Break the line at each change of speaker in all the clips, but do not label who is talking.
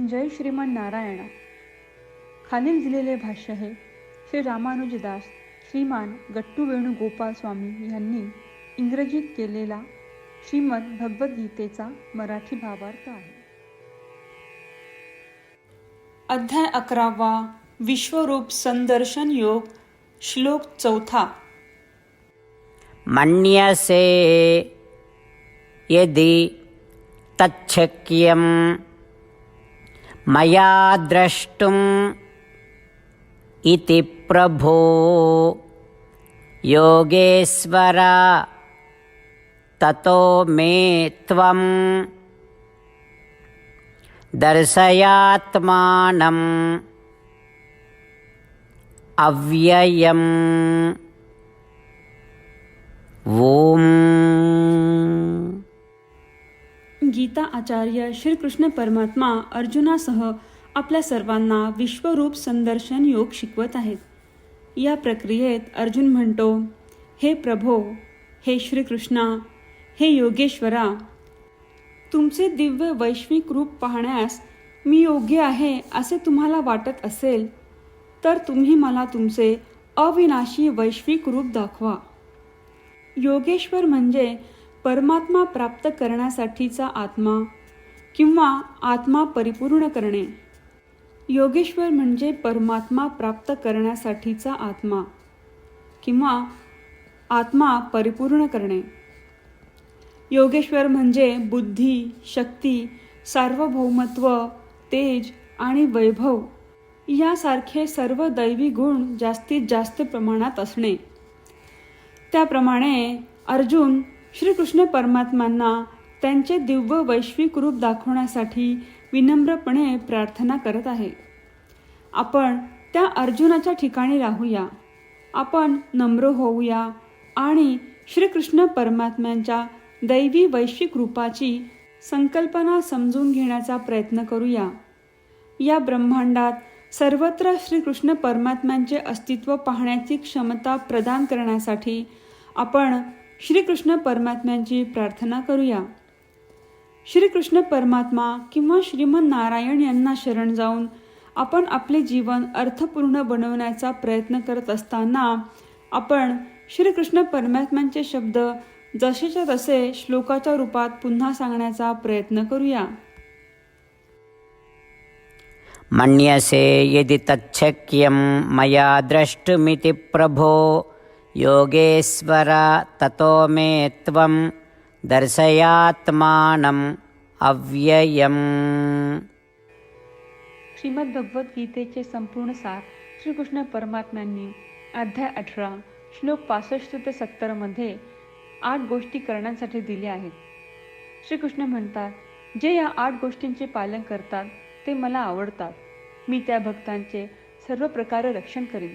जय श्रीमन नारायण. खालील दिलेले भाष्य हे श्री रामानुजदास श्रीमान गट्टू वेणुगोपाल स्वामी यांनी इंग्रजीत केलेला श्रीमद भगवद्गीतेचा मराठी भावार्थ आहे. अध्याय अकरावा विश्वरूप संदर्शन योग श्लोक चौथा.
मन्यसे यदि तच्छक्यं मया द्रष्टुम् इति प्रभो योगेश्वर ततो मे त्वं दर्शयात्मानम् अव्ययम्। ॐ
गीता आचार्य श्रीकृष्ण परमात्मा अर्जुनासह आपल्या सर्वांना विश्वरूप संदर्शन योग शिकवत आहेत. या प्रक्रियेत अर्जुन म्हणतो हे प्रभो हे श्रीकृष्णा हे योगेश्वरा तुमचे दिव्य वैश्विक रूप पाहण्यास मी योग्य आहे असे तुम्हाला वाटत असेल तर तुम्ही मला तुमचे अविनाशी वैश्विक रूप दाखवा. योगेश्वर म्हणजे परमात्मा प्राप्त करण्यासाठीचा आत्मा किंवा आत्मा परिपूर्ण करणे. योगेश्वर म्हणजे परमात्मा प्राप्त करण्यासाठीचा आत्मा किंवा आत्मा परिपूर्ण करणे. योगेश्वर म्हणजे बुद्धी शक्ती सार्वभौमत्व तेज आणि वैभव यासारखे सर्व दैवी गुण जास्तीत जास्त प्रमाणात असणे. त्याप्रमाणे अर्जुन श्रीकृष्ण परमात्म्यांना त्यांचे दिव्य वैश्विक रूप दाखवण्यासाठी विनम्रपणे प्रार्थना करत आहे. आपण त्या अर्जुनाच्या ठिकाणी राहूया. आपण नम्र होऊया आणि श्रीकृष्ण परमात्म्यांच्या दैवी वैश्विक रूपाची संकल्पना समजून घेण्याचा प्रयत्न करूया. या ब्रह्मांडात सर्वत्र श्रीकृष्ण परमात्म्यांचे अस्तित्व पाहण्याची क्षमता प्रदान करण्यासाठी आपण श्रीकृष्ण परमात्म्यांची प्रार्थना करूया. श्रीकृष्ण परमात्मा किंवा श्रीमन नारायण यांना शरण जाऊन आपण आपले जीवन अर्थपूर्ण बनवण्याचा प्रयत्न करत असताना आपण श्रीकृष्ण परमात्म्यांचे शब्द जसेच्या तसे श्लोकाच्या रूपात पुन्हा सांगण्याचा प्रयत्न करूया.
मन्यसे यदि तच्छक्यं मया द्रष्टुमिति प्रभो योगेश्वर ततो मे त्वं दर्शयात्मानम् अव्ययम्।
श्रीमद्भगवद्गीतेचे संपूर्ण सार श्रीकृष्ण परमात्म्यांनी अध्याय अठरा श्लोक पासष्ट ते सत्तरमध्ये आठ गोष्टी करण्यासाठी दिल्या आहेत. श्रीकृष्ण म्हणतात जे या आठ गोष्टींचे पालन करतात ते मला आवडतात. मी त्या भक्तांचे सर्व प्रकारे रक्षण करीन.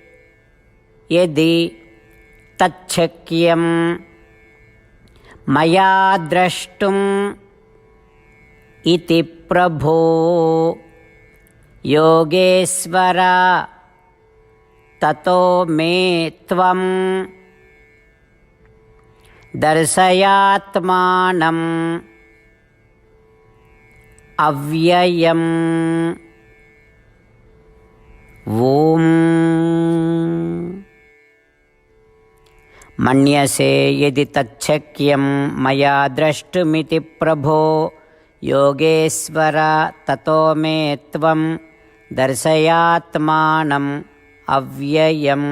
यदि तच्छक्यं मया द्रष्टुम् इति प्रभो योगेश्वर ततो मे त्वं दर्शयात्मानम् अव्ययम् ॐ मन्यसे यदि तच्छक्यं मया द्रष्टुमिति प्रभो योगेश्वर ततो मे त्वं दर्शयात्मानम् अव्ययम्।